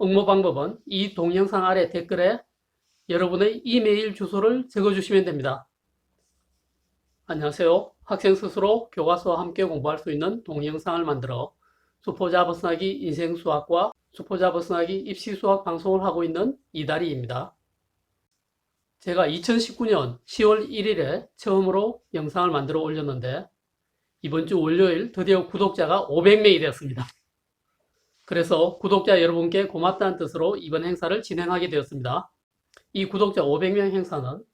응모 방법은 이 동영상 아래 댓글에 여러분의 이메일 주소를 적어주시면 됩니다. 안녕하세요. 학생 스스로 교과서와 함께 공부할 수 있는 동영상을 만들어 수포자 벗어나기 인생수학과 수포자 벗어나기 입시수학 방송을 하고 있는 이다리입니다. 제가 2019년 10월 1일에 처음으로 영상을 만들어 올렸는데 이번 주 월요일 드디어 구독자가 500명이 되었습니다. 그래서 구독자 여러분께 고맙다는 뜻으로 이번 행사를 진행하게 되었습니다. 이 구독자 500명 행사는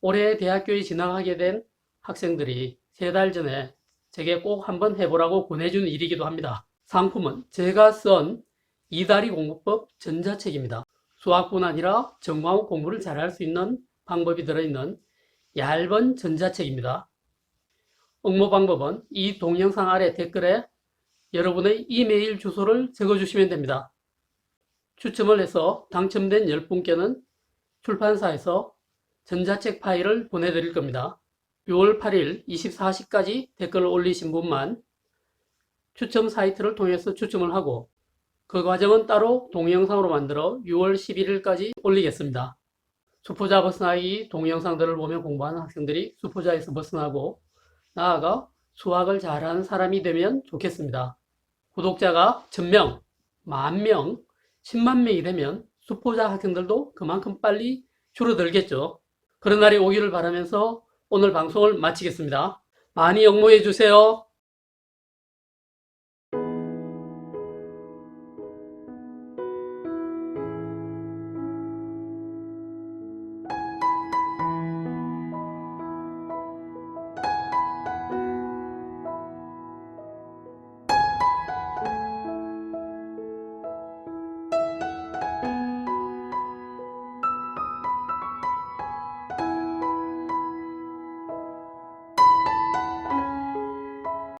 올해 대학교에 진학하게 된 학생들이 세 달 전에 제게 꼭 한번 해보라고 권해준 일이기도 합니다. 상품은 제가 쓴 이다리 공부법 전자책입니다. 수학뿐 아니라 전과목 공부를 잘할 수 있는 방법이 들어있는 얇은 전자책입니다. 응모 방법은 이 동영상 아래 댓글에 여러분의 이메일 주소를 적어주시면 됩니다. 추첨을 해서 당첨된 10분께는 출판사에서 전자책 파일을 보내드릴 겁니다. 6월 8일 24시까지 댓글을 올리신 분만 추첨 사이트를 통해서 추첨을 하고 그 과정은 따로 동영상으로 만들어 6월 11일까지 올리겠습니다. 수포자 벗어나기 동영상들을 보며 공부하는 학생들이 수포자에서 벗어나고 나아가 수학을 잘하는 사람이 되면 좋겠습니다. 구독자가 1000명, 만명, 10만 명이 되면 수포자 학생들도 그만큼 빨리 줄어들겠죠. 그런 날이 오기를 바라면서 오늘 방송을 마치겠습니다. 많이 영모해 주세요.